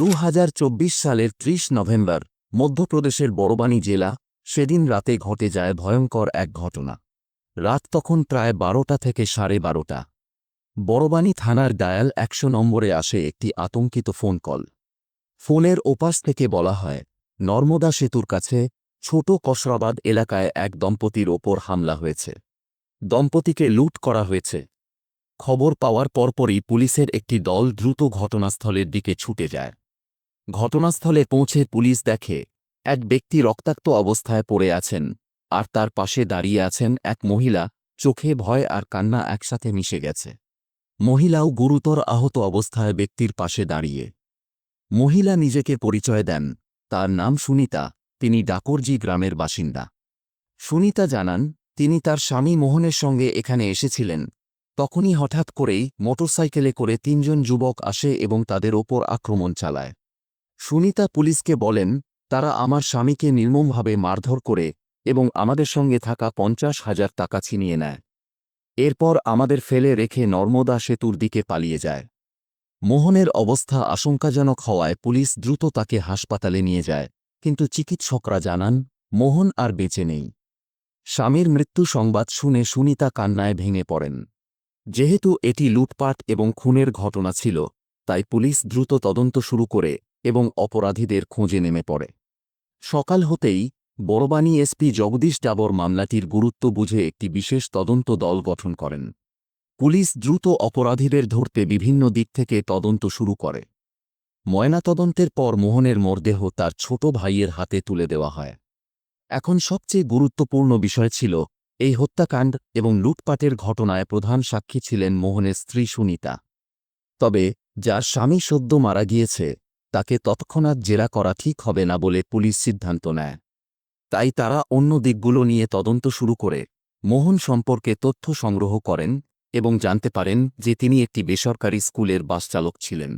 দু হাজার চব্বিশ সালের ত্রিশ নভেম্বর, মধ্যপ্রদেশের বড়বানি জেলা, সেদিন রাতে ঘটে যায় ভয়ঙ্কর এক ঘটনা। রাত তখন প্রায় বারোটা থেকে সাড়ে বারোটা। বড়বানি থানার ডায়াল একশো নম্বরে আসে একটি আতঙ্কিত ফোন কল। ফোনের ওপাশ থেকে বলা হয়, নর্মদা সেতুর কাছে, ছোট কসরাবাদ এলাকায় এক দম্পতির ওপর হামলা হয়েছে। দম্পতিকে লুট করা হয়েছে। খবর পাওয়ার পরপরই পুলিশের একটি দল দ্রুত ঘটনাস্থলের দিকে ছুটে যায়। ঘটনাস্থলে পৌঁছে পুলিশ দেখে এক ব্যক্তি রক্তাক্ত অবস্থায় পড়ে আছেন, আর তার পাশে দাঁড়িয়ে আছেন এক মহিলা, চোখে ভয় আর কান্না একসাথে মিশে গেছে। মহিলাও গুরুতর আহত অবস্থায় ব্যক্তির পাশে দাঁড়িয়ে। মহিলা নিজেকে পরিচয় দেন, তার নাম সুনিতা, তিনি ডাকরজি গ্রামের বাসিন্দা। সুনিতা জানান, তিনি তার স্বামী মোহনের সঙ্গে এখানে এসেছিলেন। তখনই হঠাৎ করেই মোটরসাইকেলে করে তিনজন যুবক আসে এবং তাদের ওপর আক্রমণ চালায়। সুনিতা পুলিশকে বলেন, তারা আমার স্বামীকে নির্মমভাবে মারধর করে এবং আমাদের সঙ্গে থাকা পঞ্চাশ হাজার টাকা ছিনিয়ে নেয়। এরপর আমাদের ফেলে রেখে নর্মদা সেতুর দিকে পালিয়ে যায়। মোহনের অবস্থা আশঙ্কাজনক হওয়ায় পুলিশ দ্রুত তাকে হাসপাতালে নিয়ে যায়, কিন্তু চিকিৎসকরা জানান, মোহন আর বেঁচে নেই। স্বামীর মৃত্যু সংবাদ শুনে সুনিতা কান্নায় ভেঙে পড়েন। যেহেতু এটি লুটপাট এবং খুনের ঘটনা ছিল, তাই পুলিশ দ্রুত তদন্ত শুরু করে এবং অপরাধীদের খোঁজে নেমে পড়ে। সকাল হতেই বড়বানী এসপি জগদীশ ডাবর মামলাটির গুরুত্ব বুঝে একটি বিশেষ তদন্ত দল গঠন করেন। পুলিশ দ্রুত অপরাধীদের ধরতে বিভিন্ন দিক থেকে তদন্ত শুরু করে। ময়নাতদন্তের পর মোহনের মরদেহ তার ছোট ভাইয়ের হাতে তুলে দেওয়া হয়। এখন সবচেয়ে গুরুত্বপূর্ণ বিষয় ছিল, এই হত্যাকাণ্ড এবং লুটপাটের ঘটনায় প্রধান সাক্ষী ছিলেন মোহনের স্ত্রী সুনিতা। তবে, যার স্বামী সদ্য মারা গিয়েছে তাকে তৎক্ষণাৎ জেরা করা ঠিক হবে না বলে পুলিশ সিদ্ধান্ত নেয়। তাই তারা অন্য দিকগুলো নিয়ে তদন্ত শুরু করে। মোহন সম্পর্কে তথ্য সংগ্রহ করেন এবং জানতে পারেন যে তিনি একটি বেসরকারি স্কুলের বাসচালক ছিলেন।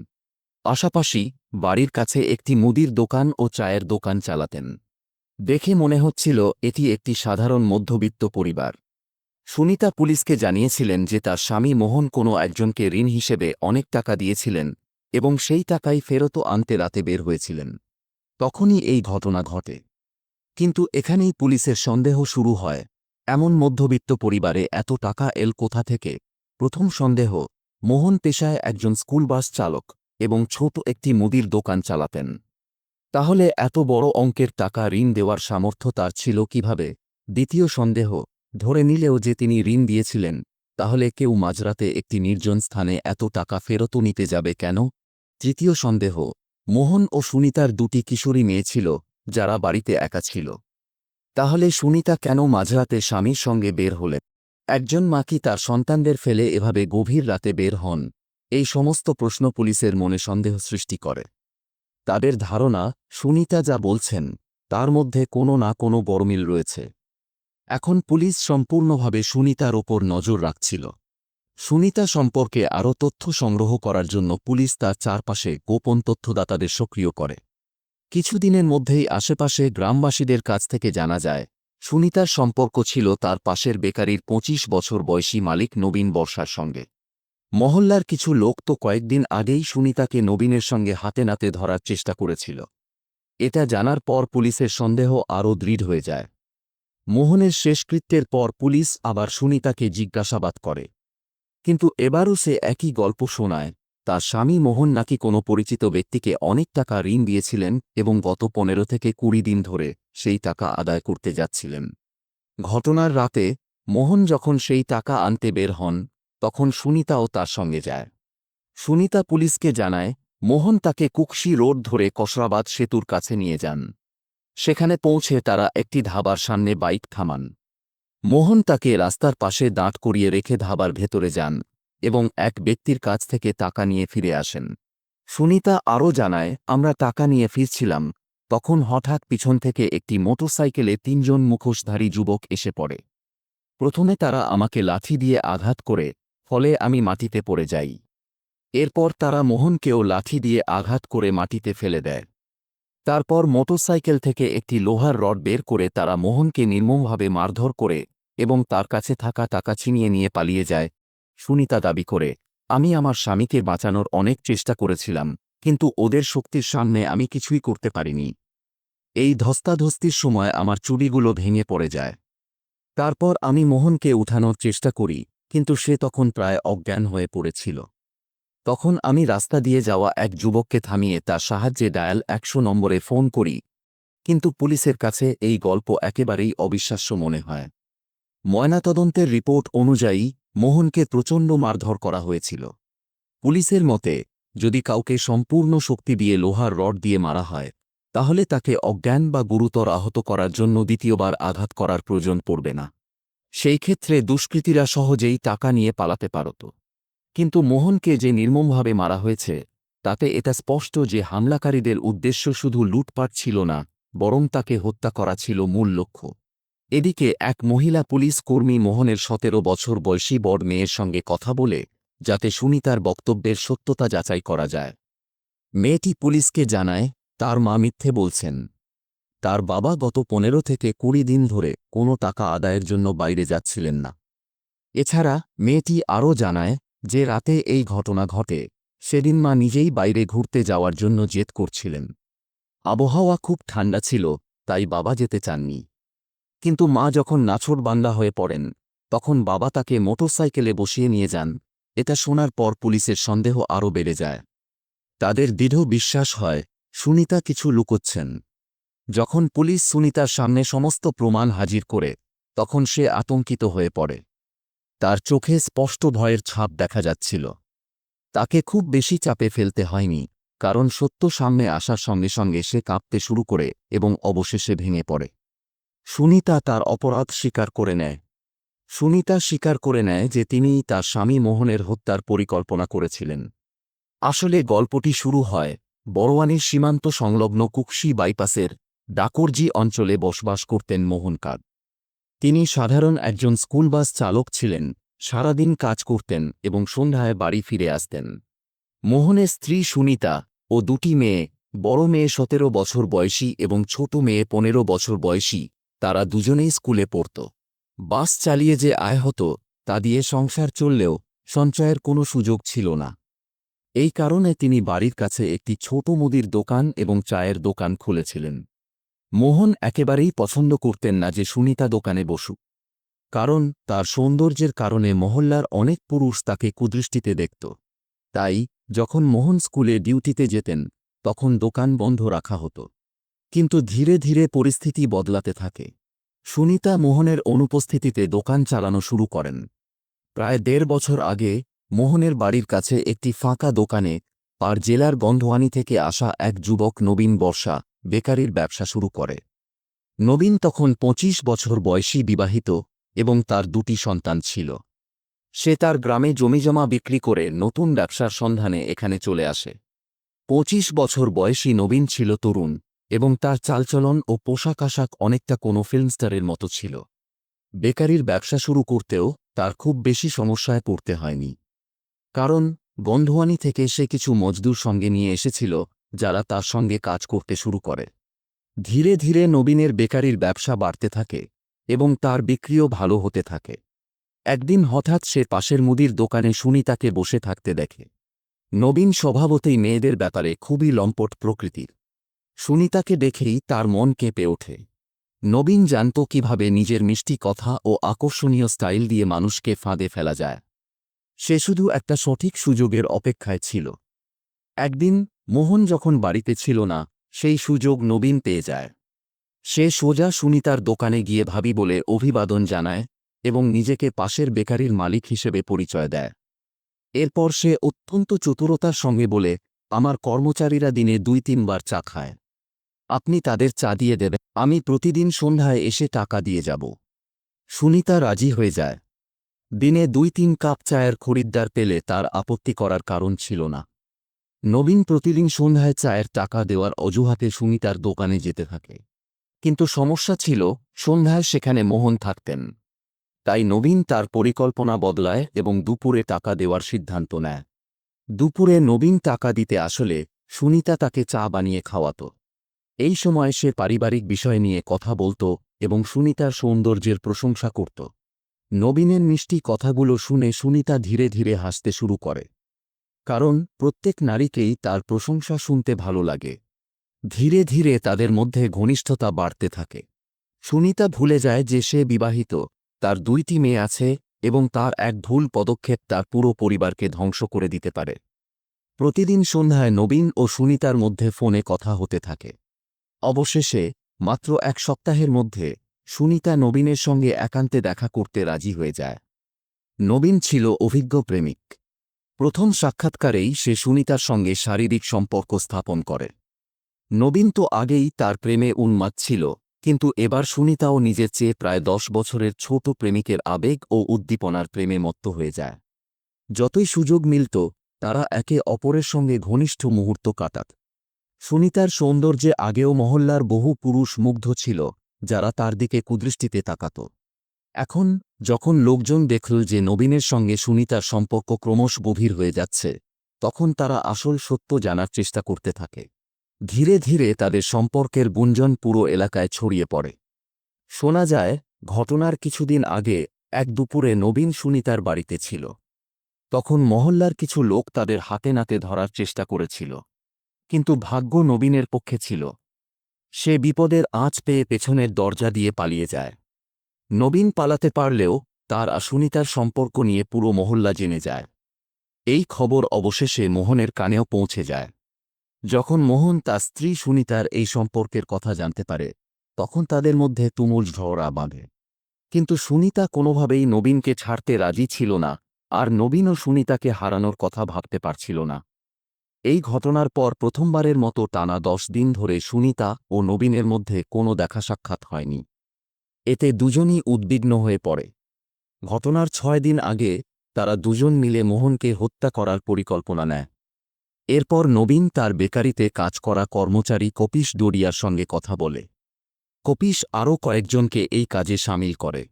পাশাপাশি বাড়ির কাছে একটি মুদির দোকান ও চায়ের দোকান চালাতেন। দেখে মনে হচ্ছিল এটি একটি সাধারণ মধ্যবিত্ত পরিবার। সুনিতা পুলিশকে জানিয়েছিলেন যে তার স্বামী মোহন কোনো একজনকে ঋণ হিসেবে অনেক টাকা দিয়েছিলেন এবং সেই টাকাই ফেরত আনতে রাতে বের হয়েছিলেন। তখনই এই ঘটনা ঘটে। কিন্তু এখানেই পুলিশের সন্দেহ শুরু হয়। এমন মধ্যবিত্ত পরিবারে এত টাকা এল কোথা থেকে? প্রথম সন্দেহ, মোহন পেশায় একজন স্কুল বাস চালক এবং ছোট একটি মুদির দোকান চালাতেন। তাহলে এত বড় অঙ্কের টাকা ঋণ দেওয়ার সামর্থ্য তার ছিল কীভাবে? দ্বিতীয় সন্দেহ, ধরে নিলেও যে তিনি ঋণ দিয়েছিলেন, তাহলে কেউ মাঝরাতে একটি নির্জন স্থানে এত টাকা ফেরত নিতে যাবে কেন? তৃতীয় সন্দেহ, মোহন ও সুনিতার দুটি কিশোরী মেয়ে ছিল, যারা বাড়িতে একা ছিল। তাহলে সুনিতা কেন মাঝরাতে স্বামীর সঙ্গে বের হলেন? একজন মা কি তার সন্তানদের ফেলে এভাবে গভীর রাতে বের হন? এই সমস্ত প্রশ্ন পুলিশের মনে সন্দেহ সৃষ্টি করে। তাদের ধারণা, সুনিতা যা বলছেন, তার মধ্যে কোনো না কোনো বড়মিল রয়েছে। এখন পুলিশ সম্পূর্ণভাবে সুনিতার ওপর নজর রাখছিল। সুনিতা সম্পর্কে আরও তথ্য সংগ্রহ করার জন্য পুলিশ তার চারপাশে গোপন তথ্যদাতাদের সক্রিয় করে। কিছুদিনের মধ্যেই আশেপাশে গ্রামবাসীদের কাছ থেকে জানা যায়, সুনিতার সম্পর্ক ছিল তার পাশের বেকারির পঁচিশ বছর বয়সী মালিক নবীন বর্ষার সঙ্গে। মহল্লার কিছু লোক তো কয়েকদিন আগেই সুনিতাকে নবীনের সঙ্গে হাতে নাতে ধরার চেষ্টা করেছিল। এটা জানার পর পুলিশের সন্দেহ আরও দৃঢ় হয়ে যায়। মোহনের শেষকৃত্যের পর পুলিশ আবার সুনিতাকে জিজ্ঞাসাবাদ করে। কিন্তু এবারও সে একই গল্প শোনায়। তার স্বামী মোহন নাকি কোনো পরিচিত ব্যক্তিকে অনেক টাকা ঋণ দিয়েছিলেন এবং গত পনেরো থেকে কুড়ি দিন ধরে সেই টাকা আদায় করতে যাচ্ছিলেন। ঘটনার রাতে মোহন যখন সেই টাকা আনতে বের হন, তখন সুনিতাও তার সঙ্গে যায়। সুনিতা পুলিশকে জানায়, মোহন তাকে কুকশি রোড ধরে কসরাবাদ সেতুর কাছে নিয়ে যান। সেখানে পৌঁছে তারা একটি ধাবার সামনে বাইক থামান। মোহন তাকে রাস্তার পাশে দাঁড় করিয়ে রেখে ধাবার ভেতরে যান এবং এক ব্যক্তির কাছ থেকে টাকা নিয়ে ফিরে আসেন। সুনিতা আরও জানায়, আমরা টাকা নিয়ে ফিরছিলাম, তখন হঠাৎ পিছন থেকে একটি মোটরসাইকেলে তিনজন মুখোশধারী যুবক এসে পড়ে। প্রথমে তারা আমাকে লাঠি দিয়ে আঘাত করে, ফলে আমি মাটিতে পড়ে যাই। এরপর তারা মোহনকেও লাঠি দিয়ে আঘাত করে মাটিতে ফেলে দেয়। তারপর মোটরসাইকেল থেকে একটি লোহার রড বের করে তারা মোহনকে নির্মমভাবে মারধর করে এবং তার কাছে থাকা টাকা ছিনিয়ে নিয়ে পালিয়ে যায়। সুনিতা দাবি করে, আমি আমার স্বামীকে বাঁচানোর অনেক চেষ্টা করেছিলাম, কিন্তু ওদের শক্তির সামনে আমি কিছুই করতে পারিনি। এই ধস্তাধস্তির সময় আমার চুড়িগুলো ভেঙে পড়ে যায়। তারপর আমি মোহনকে উঠানোর চেষ্টা করি, কিন্তু সে তখন প্রায় অজ্ঞান হয়ে পড়েছিল। তখন আমি রাস্তা দিয়ে যাওয়া এক যুবককে থামিয়ে তার সাহায্যে ডায়াল একশো নম্বরে ফোন করি, কিন্তু পুলিশের কাছে এই গল্প একেবারেই অবিশ্বাস্য মনে হয়। ময়নাতদন্তের রিপোর্ট অনুযায়ী মোহনকে প্রচণ্ড মারধর করা হয়েছিল। পুলিশের মতে, যদি কাউকে সম্পূর্ণ শক্তি দিয়ে লোহার রড দিয়ে মারা হয়, তাহলে তাকে অজ্ঞান বা গুরুতর আহত করার জন্য দ্বিতীয়বার আঘাত করার প্রয়োজন পড়বে না। সেই ক্ষেত্রে দুষ্কৃতীরা সহজেই টাকা নিয়ে পালাতে পারত। কিন্তু মোহনকে যে নির্মমভাবে মারা হয়েছে, তাতে এটা স্পষ্ট যে হামলাকারীদের উদ্দেশ্য শুধু লুটপাট ছিল না, বরং তাকে হত্যা করা ছিল মূল লক্ষ্য। এদিকে এক মহিলা পুলিশ কর্মী মোহনের সতেরো বছর বয়সী বড় মেয়ের সঙ্গে কথা বলে, যাতে সুনিতার বক্তব্যের সত্যতা যাচাই করা যায়। মেয়েটি পুলিশকে জানায়, তার মা মিথ্যে বলছেন। তার বাবা গত পনেরো থেকে কুড়ি দিন ধরে কোনো টাকা আদায়ের জন্য বাইরে যাচ্ছিলেন না। এছাড়া মেয়েটি আরও জানায় যে রাতে এই ঘটনা ঘটে, সেদিন মা নিজেই বাইরে ঘুরতে যাওয়ার জন্য জেদ করছিলেন। আবহাওয়া খুব ঠান্ডা ছিল, তাই বাবা যেতে চাননি। কিন্তু মা যখন নাছর নাছোড়বান্দা হয়ে পড়েন, তখন বাবা তাকে মোটরসাইকেলে বসিয়ে নিয়ে যান। এটা শোনার পর পুলিশের সন্দেহ আরও বেড়ে যায়। তাদের দৃঢ় বিশ্বাস হয়, সুনিতা কিছু লুকোচ্ছেন। যখন পুলিশ সুনিতার সামনে সমস্ত প্রমাণ হাজির করে, তখন সে আতঙ্কিত হয়ে পড়ে। তার চোখে স্পষ্ট ভয়ের ছাপ দেখা যাচ্ছিল। তাকে খুব বেশি চাপে ফেলতে হয়নি, কারণ সত্য সামনে আসার সঙ্গে সঙ্গে সে কাঁপতে শুরু করে এবং অবশেষে ভেঙে পড়ে। সুনিতা তার অপরাধ স্বীকার করে নেয়। সুনিতা স্বীকার করে নেয় যে তিনিই তার স্বামী মোহনের হত্যার পরিকল্পনা করেছিলেন। আসলে গল্পটি শুরু হয় বড়োয়ানির সীমান্ত সংলগ্ন কুকশি বাইপাসের ডাকরজি অঞ্চলে বসবাস করতেন মোহন মোহনকাদ তিনি সাধারণ একজন স্কুলবাস চালক ছিলেন, সারাদিন কাজ করতেন এবং সন্ধ্যায় বাড়ি ফিরে আসতেন। মোহনের স্ত্রী সুনিতা ও দুটি মেয়ে, বড় মেয়ে সতেরো বছর বয়সী এবং ছোট মেয়ে পনেরো বছর বয়সী তারা দুজনেই স্কুলে পড়ত। বাস চালিয়ে যে আয় হতো, তা দিয়ে সংসার চললেও সঞ্চয়ের কোনো সুযোগ ছিল না। এই কারণে তিনি বাড়ির কাছে একটি ছোট মুদির দোকান এবং চায়ের দোকান খুলেছিলেন। মোহন একেবারেই পছন্দ করতেন না যে সুনিতা দোকানে বসুক। কারণ তার সৌন্দর্যের কারণে মহল্লার অনেক পুরুষ তাকে কুদৃষ্টিতে দেখত। তাই যখন মোহন স্কুলে ডিউটিতে যেতেন, তখন দোকান বন্ধ রাখা হতো। কিন্তু ধীরে ধীরে পরিস্থিতি বদলাতে থাকে। সুনিতা মোহনের অনুপস্থিতিতে দোকান চালানো শুরু করেন। প্রায় দেড় বছর আগে, মোহনের বাড়ির কাছে একটি ফাঁকা দোকানে, পার জেলার গন্ধওয়ানি থেকে আসা এক যুবক নবীন বর্ষা, বেকারির ব্যবসা শুরু করে। নবীন তখন পঁচিশ বছর বয়সী বিবাহিত এবং তার দুটি সন্তান ছিল। সে তার গ্রামে জমিজমা বিক্রি করে নতুন ব্যবসার সন্ধানে এখানে চলে আসে। পঁচিশ বছর বয়সী নবীন ছিল তরুণ। এবং তার চালচলন ও পোশাক আশাক অনেকটা কোনো ফিল্মস্টারের মতো ছিল। বেকারির ব্যবসা শুরু করতেও তার খুব বেশি সমস্যায় পড়তে হয়নি। কারণ, গন্ধওয়ানি থেকে সে কিছু মজদুর সঙ্গে নিয়ে এসেছিল, যারা তার সঙ্গে কাজ করতে শুরু করে। ধীরে ধীরে নবীনের বেকারির ব্যবসা বাড়তে থাকে এবং তার বিক্রিও ভালো হতে থাকে। একদিন হঠাৎ সে পাশের মুদির দোকানে সুনিতাকে বসে থাকতে দেখে। নবীন স্বভাবতেই মেয়েদের ব্যাপারে খুবই লম্পট প্রকৃতির। সুনিতাকে দেখেই তার মন কেঁপে ওঠে। নবীন জানত কীভাবে নিজের মিষ্টি কথা ও আকর্ষণীয় স্টাইল দিয়ে মানুষকে ফাঁদে ফেলা যায়। সে শুধু একটা সঠিক সুযোগের অপেক্ষায় ছিল। একদিন, মোহন যখন বাড়িতে ছিল না, সেই সুযোগ নবীন পেয়ে যায়। সে সোজা সুনিতার দোকানে গিয়ে ভাবি বলে অভিবাদন জানায় এবং নিজেকে পাশের বেকারির মালিক হিসেবে পরিচয় দেয়। এরপর সে অত্যন্ত চতুরতার সঙ্গে বলে, আমার কর্মচারীরা দিনে দুই তিনবার চা খায়। আপনি তাদের চা দিয়ে দেবেন আমি প্রতিদিন সন্ধ্যায় এসে টাকা দিয়ে যাব। সুনিতা রাজি হয়ে যায়। দিনে দুই তিন কাপ চায়ের খরিদ্দার পেলে তার আপত্তি করার কারণ ছিল না। নবীন প্রতিদিন সন্ধ্যায় চায়ের টাকা দেওয়ার অজুহাতে সুনিতার দোকানে যেতে থাকে। কিন্তু সমস্যা ছিল, সন্ধ্যায় সেখানে মোহন থাকতেন। তাই নবীন তার পরিকল্পনা বদলায় এবং দুপুরে টাকা দেওয়ার সিদ্ধান্ত নেয়। দুপুরে নবীন টাকা দিতে আসলে সুনিতা তাকে চা বানিয়ে খাওয়াত। এই সময় সে পারিবারিক বিষয় নিয়ে কথা বলত এবং সুনিতার সৌন্দর্যের প্রশংসা করত। নবীনের মিষ্টি কথাগুলো শুনে সুনিতা ধীরে ধীরে হাসতে শুরু করে। কারণ প্রত্যেক নারীকেই তার প্রশংসা শুনতে ভালো লাগে। ধীরে ধীরে তাদের মধ্যে ঘনিষ্ঠতা বাড়তে থাকে। সুনিতা ভুলে যায় যে সে বিবাহিত, তার দুইটি মেয়ে আছে এবং তার এক ভুল পদক্ষেপ তার পুরো পরিবারকে ধ্বংস করে দিতে পারে। প্রতিদিন সন্ধ্যায় নবীন ও সুনিতার মধ্যে ফোনে কথা হতে থাকে। অবশেষে, মাত্র এক সপ্তাহের মধ্যে, সুনিতা নবীনের সঙ্গে একান্তে দেখা করতে রাজি হয়ে যায়। নবীন ছিল অভিজ্ঞ প্রেমিক। প্রথম সাক্ষাৎকারেই সে সুনিতার সঙ্গে শারীরিক সম্পর্ক স্থাপন করে। নবীন তো আগেই তার প্রেমে উন্মাদ ছিল, কিন্তু এবার সুনিতাও নিজের চেয়ে প্রায় দশ বছরের ছোট প্রেমিকের আবেগ ও উদ্দীপনার প্রেমে মত্ত হয়ে যায়। যতই সুযোগ মিলত, তারা একে অপরের সঙ্গে ঘনিষ্ঠ মুহূর্ত কাটাত। সুনিতার সৌন্দর্যে আগেও মহল্লার বহু পুরুষ মুগ্ধ ছিল, যারা তার দিকে কুদৃষ্টিতে তাকাত। এখন, যখন লোকজন দেখল যে নবীনের সঙ্গে সুনিতার সম্পর্ক ক্রমশ গভীর হয়ে যাচ্ছে, তখন তারা আসল সত্য জানার চেষ্টা করতে থাকে। ধীরে ধীরে তাদের সম্পর্কের গুঞ্জন পুরো এলাকায় ছড়িয়ে পড়ে। শোনা যায়, ঘটনার কিছুদিন আগে এক দুপুরে নবীন সুনিতার বাড়িতে ছিল। তখন মহল্লার কিছু লোক তাদের হাতে নাতে ধরার চেষ্টা করেছিল। কিন্তু ভাগ্য নবীনের পক্ষে ছিল। সে বিপদের আঁচ পেয়ে পেছনের দরজা দিয়ে পালিয়ে যায়। নবীন পালাতে পারলেও তার আর সম্পর্ক নিয়ে পুরো মহল্লা জেনে যায়। এই খবর অবশেষে মোহনের কানেও পৌঁছে যায়। যখন মোহন তার স্ত্রী সুনিতার এই সম্পর্কের কথা জানতে পারে, তখন তাদের মধ্যে তুমুল ঝগড়া বাঁধে। কিন্তু সুনিতা কোনোভাবেই নবীনকে ছাড়তে রাজি ছিল না, আর নবীনও সুনিতাকে হারানোর কথা ভাবতে পারছিল না। এই ঘটনার পর প্রথমবারের মতো টানা দশ দিন ধরে সুনিতা ও নবীনের মধ্যে কোনো দেখা সাক্ষাৎ হয়নি। এতে দুজনই উদ্বিগ্ন হয়ে পড়ে। ঘটনার ছয় দিন আগে তারা দুজন মিলে মোহনকে হত্যা করার পরিকল্পনা নেয়। এরপর নবীন তার বেকারিতে কাজ করা কর্মচারী কপিস ডোরিয়ার সঙ্গে কথা বলে। কপিস আরও কয়েকজনকে এই কাজে সামিল করে।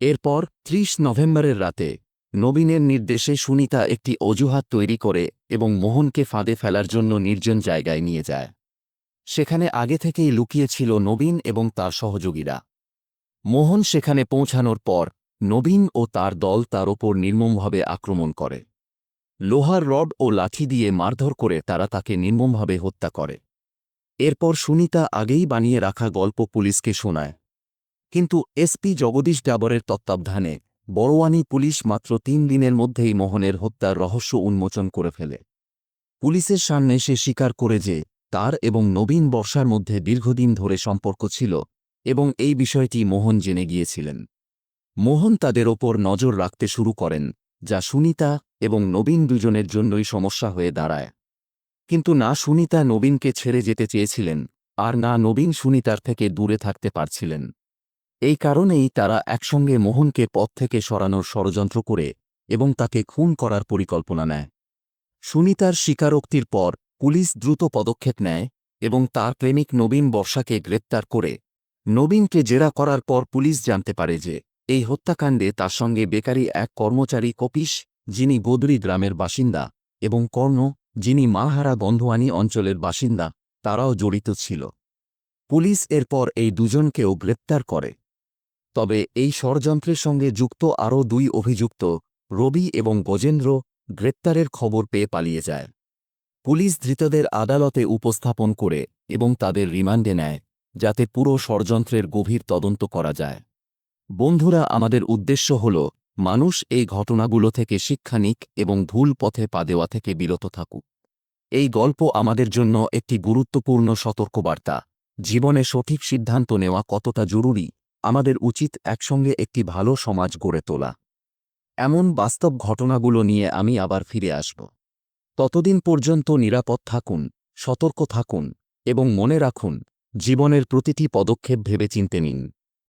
এরপর ত্রিশ নভেম্বরের রাতে নবীনের নির্দেশে সুনিতা একটি অজুহাত তৈরি করে এবং মোহনকে ফাঁদে ফেলার জন্য নির্জন জায়গায় নিয়ে যায়। সেখানে আগে থেকেই লুকিয়েছিল নবীন এবং তার সহযোগীরা। মোহন সেখানে পৌঁছানোর পর, নবীন ও তার দল তার ওপর নির্মমভাবে আক্রমণ করে। লোহার রড ও লাঠি দিয়ে মারধর করে তারা তাকে নির্মমভাবে হত্যা করে। এরপর সুনিতা আগেই বানিয়ে রাখা গল্প পুলিশকে শোনায়। কিন্তু এসপি জগদীশ ডাবরের তত্ত্বাবধানে বড়োয়ানি পুলিশ মাত্র তিন দিনের মধ্যেই মোহনের হত্যার রহস্য উন্মোচন করে ফেলে। পুলিশের সামনে সে স্বীকার করে যে, তার এবং নবীন বর্ষার মধ্যে দীর্ঘদিন ধরে সম্পর্ক ছিল এবং এই বিষয়টি মোহন জেনে গিয়েছিলেন। মোহন তাদের ওপর নজর রাখতে শুরু করেন, যা সুনিতা এবং নবীন দুজনের জন্যই সমস্যা হয়ে দাঁড়ায়। কিন্তু না সুনিতা নবীনকে ছেড়ে যেতে চেয়েছিলেন, আর না নবীন সুনিতার থেকে দূরে থাকতে পারছিলেন। এই কারণেই তারা একসঙ্গে মোহনকে পথ থেকে সরানোর ষড়যন্ত্র করে এবং তাকে খুন করার পরিকল্পনা নেয়। সুনিতার স্বীকারোক্তির পর পুলিশ দ্রুত পদক্ষেপ নেয় এবং তার প্রেমিক নবীন বর্ষাকে গ্রেপ্তার করে। নবীনকে জেরা করার পর পুলিশ জানতে পারে যে এই হত্যাকাণ্ডে তার সঙ্গে বেকারি এক কর্মচারী কপিস যিনি গোদরি গ্রামের বাসিন্দা, এবং কর্ণ, যিনি মাহারা বন্ধুয়ানি অঞ্চলের বাসিন্দা, তারাও জড়িত ছিল। পুলিশ এরপর এই দুজনকেও গ্রেপ্তার করে। তবে এই ষড়যন্ত্রের সঙ্গে যুক্ত আরও দুই অভিযুক্ত, রবি এবং গজেন্দ্র, গ্রেপ্তারের খবর পেয়ে পালিয়ে যায়। পুলিশ ধৃতদের আদালতে উপস্থাপন করে এবং তাদের রিমান্ডে নেয়, যাতে পুরো ষড়যন্ত্রের গভীর তদন্ত করা যায়। বন্ধুরা, আমাদের উদ্দেশ্য হল, মানুষ এই ঘটনাগুলো থেকে শিক্ষা নিক এবং ভুল পথে পা দেওয়া থেকে বিরত থাকুক। এই গল্প আমাদের জন্য একটি গুরুত্বপূর্ণ সতর্কবার্তা। জীবনে সঠিক সিদ্ধান্ত নেওয়া কতটা জরুরি আমাদের উচিত একসঙ্গে একটি ভালো সমাজ গড়ে তোলা। এমন বাস্তব ঘটনাগুলো নিয়ে আমি আবার ফিরে আসব। ততদিন পর্যন্ত নিরাপদ থাকুন, সতর্ক থাকুন এবং মনে রাখুন, জীবনের প্রতিটি পদক্ষেপ ভেবে চিনতে নিন।